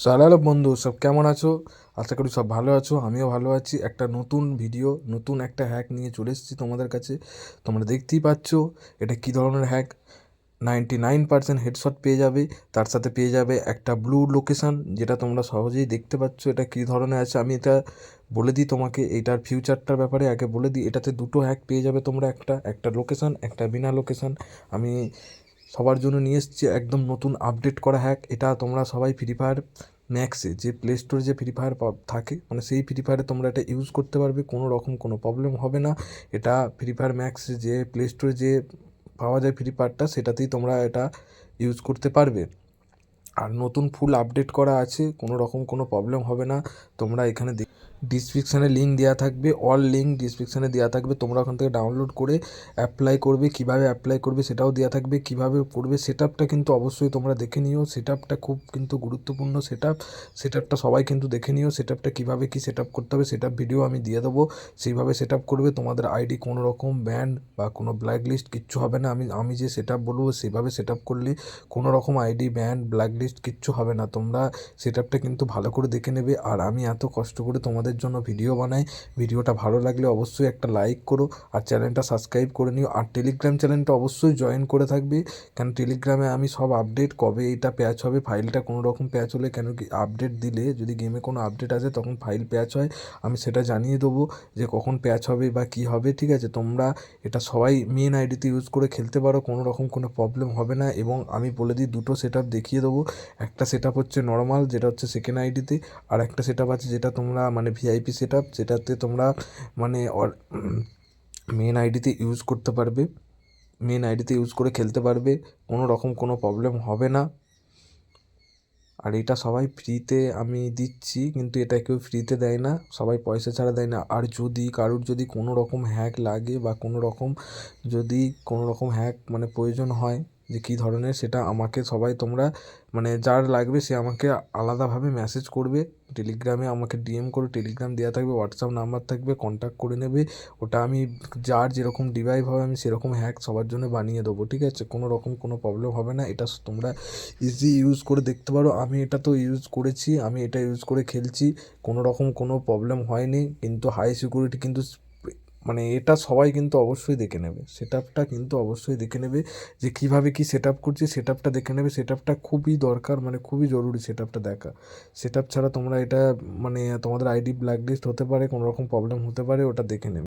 So hello বন্ধু, সব কেমন আছো? আশা করি সব ভালো আছো, আমিও ভালো আছি। একটা নতুন ভিডিও নতুন একটা হ্যাক নিয়ে চলে এসেছি তোমাদের কাছে। তোমরা দেখতেই পাচ্ছ, এটা কী ধরনের hack ninety nine percent headshot পেয়ে যাবে, তার সাথে পেয়ে যাবে একটা ব্লু লোকেশান যেটা তোমরা সহজেই দেখতে পাচ্ছ এটা কী ধরনের আছে। আমি এটা বলে দিই তোমাকে, এটার ফিউচারটার ব্যাপারে আগে বলে দিই। এটাতে দুটো হ্যাক পেয়ে যাবে তোমরা, একটা একটা লোকেশন একটা বিনা লোকেশান আমি সবার জন্য নিয়ে এসেছি, একদম নতুন আপডেট করা হ্যাক এটা তোমরা সবাই ফ্রি ফায়ার ম্যাক্সে যে প্লে স্টোরে যে ফ্রি ফায়ার থাকে মানে সেই ফ্রি ফায়ারে তোমরা এটা ইউজ করতে পারবে, কোনো রকম কোনো প্রবলেম হবে না। এটা ফ্রি ফায়ার ম্যাক্সে যে প্লে স্টোরে যে পাওয়া যায় ফ্রি ফায়ারটা সেটাতেই তোমরা এটা ইউজ করতে পারবে। আর নতুন ফুল আপডেট করা আছে, কোনো রকম কোনো প্রবলেম হবে না। তোমরা এখানে ডিসক্রিপশানে লিঙ্ক দেওয়া থাকবে অল লিঙ্ক ডিসক্রিপশানে দেওয়া থাকবে। তোমরা ওখান থেকে ডাউনলোড করে অ্যাপ্লাই করবে, কীভাবে অ্যাপ্লাই করবে সেটাও দেওয়া থাকবে, কীভাবে করবে সেট কিন্তু অবশ্যই তোমরা দেখে নিও। সেট খুব কিন্তু গুরুত্বপূর্ণ সেট আপ সেট সবাই কিন্তু দেখে নিও সেট আপটা কীভাবে কী সেট করতে হবে সেট ভিডিও আমি দিয়ে দেবো। সেইভাবে সেট করবে, তোমাদের আইডি কোনো রকম ব্যান্ড বা কোনো ব্ল্যাক লিস্ট কিচ্ছু হবে না। আমি আমি যে সেট বলব সেভাবে সেট করলে কোনো রকম আইডি ব্যান্ড ব্ল্যাক লিস্ট কিচ্ছু হবে না। তোমরা সেট আপটা কিন্তু ভালো করে দেখে নেবে। আর আমি এত কষ্ট করে তোমাদের জন্য ভিডিও বানাই। ভিডিওটা ভালো লাগলে অবশ্যই একটা লাইক করো। আর চ্যানেলটা সাবস্ক্রাইব করে নিও। আর টেলিগ্রাম চ্যানেলটা অবশ্যই জয়েন করে থাকবে। কেন টেলিগ্রামে আমি সব আপডেট কবে এটা প্যাচ হবে ফাইলটা কোনো রকম প্যাচ হলে কেন কি আপডেট দিলে? যদি গেমে কোনো আপডেট আসে তখন ফাইল প্যাচ হয়। আমি সেটা জানিয়ে দেবো যে কখন প্যাচ হবে বা কী হবে, ঠিক আছে? তোমরা এটা সবাই মেন আইডিতে ইউজ করে খেলতে পারো। কোনো রকম কোনো প্রবলেম হবে না। এবং আমি বলে দিই, দুটো সেট দেখিয়ে দেবো। একটা সেট হচ্ছে নর্মাল যেটা হচ্ছে সেকেন্ড আইডিতে আর একটা সেট আছে যেটা তোমরা মানে ভিআইপি সেট যেটাতে তোমরা মানে মেন আইডিতে ইউজ করতে পারবে। মেন আইডিতে ইউজ করে খেলতে পারবে, কোনো রকম কোনো প্রবলেম হবে না। আর এটা সবাই ফ্রিতে আমি দিচ্ছি, কিন্তু এটা কেউ ফ্রিতে দেয় না, সবাই পয়সা ছাড়া দেয় না। আর যদি কারোর যদি কোনো রকম হ্যাক লাগে বা কোনো রকম যদি কোনো রকম হ্যাক মানে প্রয়োজন হয় যে কী ধরনের সেটা আমাকে সবাই তোমরা মানে যার লাগবে সে আমাকে আলাদাভাবে মেসেজ করবে। টেলিগ্রামে আমাকে ডিএম করে টেলিগ্রাম দেওয়া থাকবে হোয়াটসঅ্যাপ নাম্বার থাকবে কন্ট্যাক্ট করে নেবে। ওটা আমি যার যেরকম ডিভাইস হবে আমি সেরকম হ্যাক সবার জন্য বানিয়ে দেবো, ঠিক আছে? কোনো রকম কোনো প্রবলেম হবে না। এটা তোমরা ইজি ইউজ করে দেখতে পারো। আমি এটা তো ইউজ করেছি, আমি এটা ইউজ করে খেলছি। কোনো রকম কোনো প্রবলেম হয়নি। কিন্তু হাই সিকিউরিটি কিন্তু মানে এটা সবাই কিন্তু অবশ্যই দেখে নেবে। সেট আপটা কিন্তু অবশ্যই দেখে নেবে যে কীভাবে কী সেট আপ করছি। সেট আপটা দেখে নেবে। সেট আপটা খুবই দরকার মানে খুবই জরুরি সেট আপটা দেখা। সেট আপ ছাড়া তোমরা এটা মানে তোমাদের আইডি ব্ল্যাকলিস্ট হতে পারে কোনো রকম প্রবলেম হতে পারে, ওটা দেখে নেবে।